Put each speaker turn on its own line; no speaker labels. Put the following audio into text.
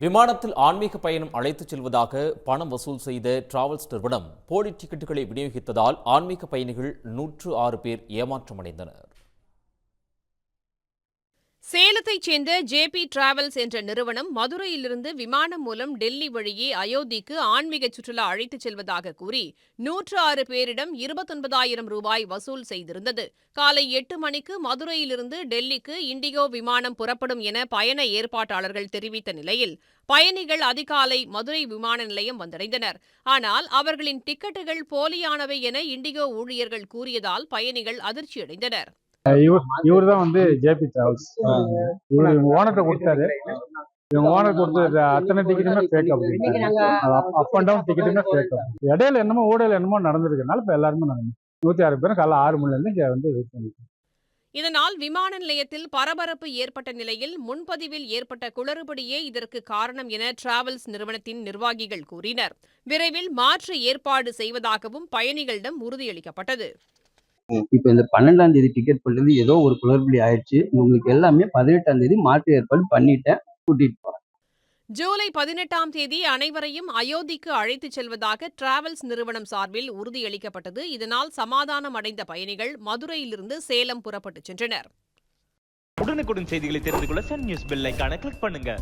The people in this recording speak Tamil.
விமானத்தில் ஆன்மீக பயணம் அழைத்துச் செல்வதாக பணம் வசூல் செய்த டிராவல்ஸ் நிறுவனம் போலி டிக்கெட்டுகளை விநியோகித்ததால் ஆன்மீக பயணிகள் நூற்று ஆறு பேர் ஏமாற்றமடைந்தனர்.
சேலத்தைச் சேர்ந்த ஜேபி டிராவல்ஸ் என்ற நிறுவனம் மதுரையிலிருந்து விமானம் மூலம் டெல்லி வழியே அயோத்திக்கு ஆன்மீக சுற்றுலா அழைத்துச் செல்வதாக கூறி நூற்று ஆறு பேரிடம் இருபத்தொன்பதாயிரம் ரூபாய் வசூல் செய்திருந்தது. காலை எட்டு மணிக்கு மதுரையிலிருந்து டெல்லிக்கு இண்டிகோ விமானம் புறப்படும் என பயண ஏற்பாட்டாளர்கள் தெரிவித்த நிலையில் பயணிகள் அதிகாலை மதுரை விமான நிலையம் வந்தடைந்தனர். ஆனால் அவர்களின் டிக்கெட்டுகள் போலியானவை என இண்டிகோ ஊழியர்கள் கூறியதால் பயணிகள் அதிர்ச்சியடைந்தனர்.
இவர் தான் வந்து ஜேபி டிராவல்ஸ் இவர் இவங்க ஓனர்கிட்ட கொடுத்தாரு. இவங்க ஓனர் கொடுத்த அத்தனை டிக்கெட்டுமே ஃபேக் அப்படின்னு அப் அண்ட் டவுன் டிக்கெட்டுமே ஃபேக் இடையில என்னமோ ஊடையில என்னமோ நடந்திருக்கனால இப்போ எல்லாருமே நடந்து நூற்றி ஆறு பேரும் காலைல ஆறு மணிலேருந்து இங்கே வந்து வெயிட் பண்ணிட்டு
இதனால் விமான நிலையத்தில் பரபரப்பு ஏற்பட்ட நிலையில் முன்பதிவில் ஏற்பட்ட குளறுபடியே இதற்கு காரணம் என டிராவல்ஸ் நிறுவனத்தின் நிர்வாகிகள் கூறினர். விரைவில் மாற்று ஏற்பாடு செய்வதாகவும் பயணிகளிடம் உறுதியளிக்கப்பட்டது.
இப்போ இந்த பன்னெண்டாம் தேதி டிக்கெட் போட்டது ஏதோ ஒரு குளறுபடி ஆயிடுச்சு. உங்களுக்கு எல்லாமே பதினெட்டாம் தேதி மாற்று ஏற்பாடு பண்ணிட்டேன். கூட்டிட்டு போறேன்
ஜூலை பதினெட்டாம் தேதி அனைவரையும் அயோத்திக்கு அழைத்துச் செல்வதாக டிராவல்ஸ் நிறுவனம் சார்பில் உறுதியளிக்கப்பட்டது. இதனால் சமாதானம் அடைந்த பயணிகள் மதுரையிலிருந்து சேலம் புறப்பட்டுச் சென்றனர்.
உடனுக்குடன் செய்திகளை தெரிந்து கொள்ள சன் நியூஸ் பெல் ஐகானை கிளிக் பண்ணுங்க.